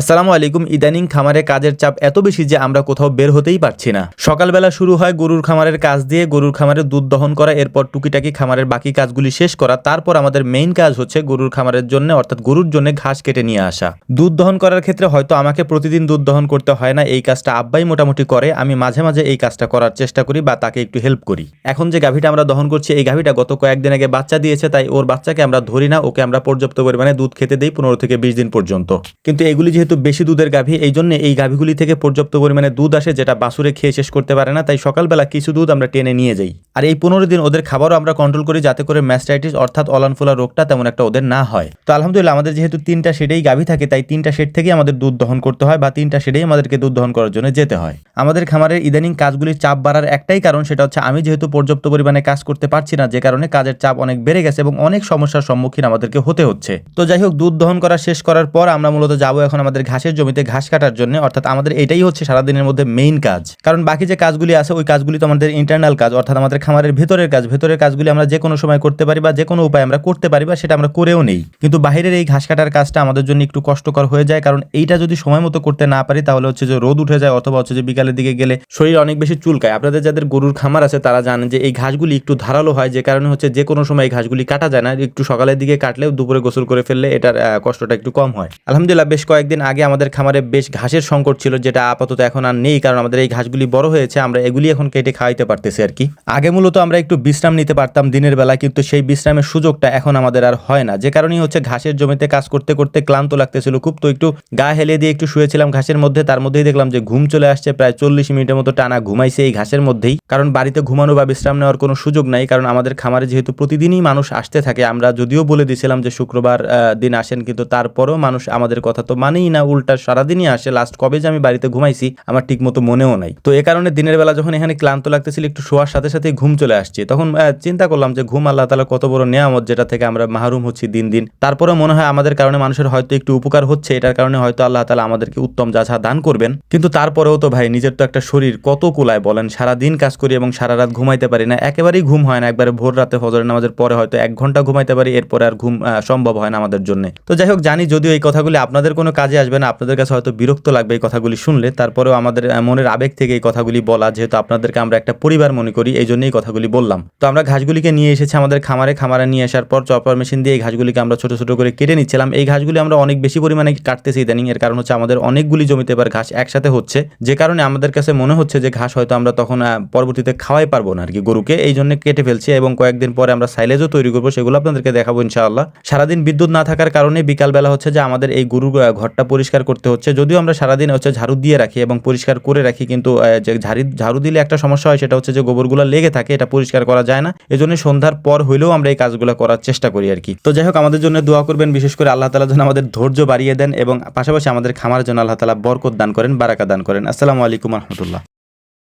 আসসালামু আলাইকুম। ইদানিং খামারে কাজের চাপ এত বেশি যে আমরা কোথাও বের হতেই পারছি না। সকালবেলা শুরু হয় গরুর খামারের কাজ দিয়ে গরুর খামারে দুধ দহন করা, এরপর টুকিটাকি খামারের বাকি কাজগুলি শেষ করা, তারপর আমাদের মেইন কাজ হচ্ছে গরুর খামারের জন্য, অর্থাৎ গরুর জন্য ঘাস কেটে নিয়ে আসা। দুধ দহন করার ক্ষেত্রে হয়তো আমাকে প্রতিদিন দুধ দহন করতে হয় না, এই কাজটা আব্বাই মোটামুটি করে, আমি মাঝে মাঝে এই কাজটা করার চেষ্টা করি বা তাকে একটু হেল্প করি। এখন যে গাভীটা আমরা দহন করছি, এই গাভীটা গত কয়েকদিন আগে বাচ্চা দিয়েছে, তাই ওর বাচ্চাকে আমরা ধরি না, ওকে আমরা পর্যাপ্ত পরিমাণে দুধ খেতে দিই পনেরো থেকে বিশ দিন পর্যন্ত। কিন্তু এগুলি যেহেতু বেশি দুধের গাভী, এই জন্য এই গাভীগুলি থেকে পর্যাপ্ত পরিমাণে দুধ আসে যেটা বাসুরে খেয়ে শেষ করতে পারে না। তাই সকালবেলা কিছু দুধ আমরা টেনে নিয়ে যাই। আর এই পনেরো দিন ওদের খাবারও আমরা কন্ট্রোল করি যাতে করে ম্যাস্টাইটিস অর্থাৎ অলানফোলা রোগটা তেমন একটা ওদের না হয়। তো আলহামদুলিল্লাহ আমাদের যেহেতু তিনটা শেডেই গাভী থাকে, তাই তিনটা শেড থেকেই আমাদের দুধ দহন করতে হয় বা তিনটা শেডেই আমাদেরকে দুধ দহন করার জন্য যেতে হয়। আমাদের খামারের ইদানিং কাজগুলির চাপ বাড়ার একটাই কারণ সেটা হচ্ছে আমি যেহেতু পর্যাপ্ত পরিমাণে কাজ করতে পারছি না, যে কারণে কাজের চাপ অনেক বেড়ে গেছে এবং অনেক সমস্যার সম্মুখীন আমাদেরকে হতে হচ্ছে। তো যাই হোক, দুধ দহন করা শেষ করার পর আমরা মূলত যাব এখন আমাদের ঘাসের জমিতে ঘাস কাটার জন্য, অর্থাৎ আমাদের এটাই হচ্ছে সারাদিনের মধ্যে মেইন কাজ। কারণ বাকি যে কাজগুলি আছে, ওই কাজগুলি তো আমাদের ইন্টারনাল কাজ, অর্থাৎ আমাদের খামারের ভেতরের কাজ। ভেতরের কাজগুলি আমরা যে কোনো সময় করতে পারি বা যে কোনো উপায় আমরা করতে পারি বা সেটা আমরা করেও নেই। কিন্তু বাইরের এই ঘাস কাটার কাজটা আমাদের জন্য একটু কষ্টকর হয়ে যায়, কারণ এইটা যদি সময় মতো করতে না পারি, তাহলে হচ্ছে যে রোদ উঠে যায় অথবা হচ্ছে যে বিকালের দিকে গেলে শরীর অনেক বেশি চুলকায়। আপনাদের যাদের গরুর খামার আছে, তারা জানেন যে এই ঘাসগুলি একটু ধারালো হয়, যে কারণে হচ্ছে যে কোনো সময় এই ঘাসগুলি কাটা যায় না। একটু সকালের দিকে কাটলেও দুপুরে গোসল করে ফেললে এটার কষ্টটা একটু কম হয়। আলহামদুলিল্লাহ, বেশ কয়েকদিন আগে আমাদের খামারে বেশ ঘাসের সংকট ছিল, যেটা আপাতত এখন আর নেই, কারণ আমাদের এই ঘাসগুলি বড় হয়েছে, আমরা এগুলি এখন কেটে খাওয়াইতে পারতেছি আর কি। আগে মূলত আমরা একটু বিশ্রাম নিতে পারতাম দিনের বেলা, কিন্তু সেই বিশ্রামের সুযোগটা এখন আমাদের আর হয় না। যে কারণেই হচ্ছে ঘাসের জমিতে কাজ করতে করতে ক্লান্ত লাগতেছিল খুব, তো একটু গা হেলে দিয়ে একটু শুয়েছিলাম ঘাসের মধ্যে, তার মধ্যেই দেখলাম যে ঘুম চলে আসছে, প্রায় চল্লিশ মিনিটের মতো টানা ঘুমাইছে এই ঘাসের মধ্যেই। কারণ বাড়িতে ঘুমানো বা বিশ্রাম নেওয়ার কোনো সুযোগ নাই, কারণ আমাদের খামারে যেহেতু প্রতিদিনই মানুষ আসতে থাকে, আমরা যদিও বলে দিয়েছিলাম যে শুক্রবার দিন আসেন, কিন্তু তারপরেও মানুষ আমাদের কথা তো মানেই না, উল্টা সারাদিনই আসে। লাস্ট কবে যে আমি বাড়িতে ঘুমাইছি, আমার ঠিক মতো মনেও নাই। তো এ কারণে দিনের বেলা যখন এখানে ক্লান্ত লাগতেছিল, একটু শোয়ার সাথে সাথে ঘুম চলে আসছে। তখন চিন্তা করলাম যে ঘুম আল্লাহ তালা কত বড় নেয়ামত যেটা থেকে আমরা মাহরুম হচ্ছি দিন দিন। তারপরে মনে হয় আমাদের কারণে মানুষের হয়তো একটু উপকার হচ্ছে, এটার কারণে হয়তো আল্লাহ তালা আমাদেরকে উত্তম যাছা দান করবেন। কিন্তু তারপরেও তো ভাই, নিজের তো একটা শরীর, কত কুলায় বলেন সারা দিন কাজ করি এবং সারা রাত ঘুমাইতে পারি না। একেবারেই ঘুম হয় না, একবারে ভোর রাতে ফজরের নামাজের পরে হয়তো এক ঘণ্টা ঘুমাইতে পারি, এরপরে আর ঘুম সম্ভব হয় না আমাদের জন্য। তো যাই হোক, জানি যদিও এই কথাগুলি আপনাদের কোনো কাজে আসবে না, আপনাদের কাছে হয়তো বিরক্ত লাগবে এই কথাগুলি শুনলে। তারপরেও আমাদের মনের আবেগ থেকে এই কথাগুলি বলা, যেহেতু আপনাদেরকে আমরা একটা পরিবার মনে করি, এই জন্যই কথাগুলি বললাম। তো আমরা ঘাসগুলিকে নিয়ে এসেছি আমাদের খামারে। খামারে নিয়ে আসার পর চপার মেশিন দিয়ে এই ঘাসগুলিকে আমরা ছোট ছোট করে কেটে নিচ্ছিলাম। এই ঘাসগুলি আমরা অনেক বেশি পরিমাণে কাটতেছি ইদানিং। এর কারণ হচ্ছে আমাদের অনেকগুলি জমিতে এবার ঘাস একসাথে হচ্ছে। যে কারণে আমাদের কাছে মনে হচ্ছে যে ঘাস হয়তো আমরা তখন পরবর্তীতে খাওয়াই পারব না আর কি গরুকে। এই জন্য কেটে ফেলছি এবং কয়েকদিন পরে আমরা সাইলেজও তৈরি করব, সেগুলো আপনাদেরকে দেখাবো ইনশাআল্লাহ। সারাদিন বিদ্যুৎ না থাকার কারণে বিকালবেলা হচ্ছে যে আমাদের এই গরুর ঘরটা পরিষ্কার করতে হচ্ছে। যদিও আমরা সারাদিন হচ্ছে ঝাড়ু দিয়ে রাখি এবং পরিষ্কার করে রাখি, কিন্তু যে ঝাড়ি, ঝাড়ু দিলে একটা সমস্যা হয়, সেটা হচ্ছে যে গোবরগুলো লেগে থাকে, এটা পরিষ্কার করা যায় না। এজন্য সন্ধ্যার পর হইলেও আমরা এই কাজগুলো করার চেষ্টা করি আর কি। তো যাই হোক, আমাদের জন্য দোয়া করবেন, বিশেষ করে আল্লাহ তালা যেন আমাদের ধৈর্য বাড়িয়ে দেন এবং পাশাপাশি আমাদের খামার জন্য আল্লাহ তালা বরকত দান করেন, বারাকা দান করেন। আসসালামু আলাইকুম রহমতুল্লাহ।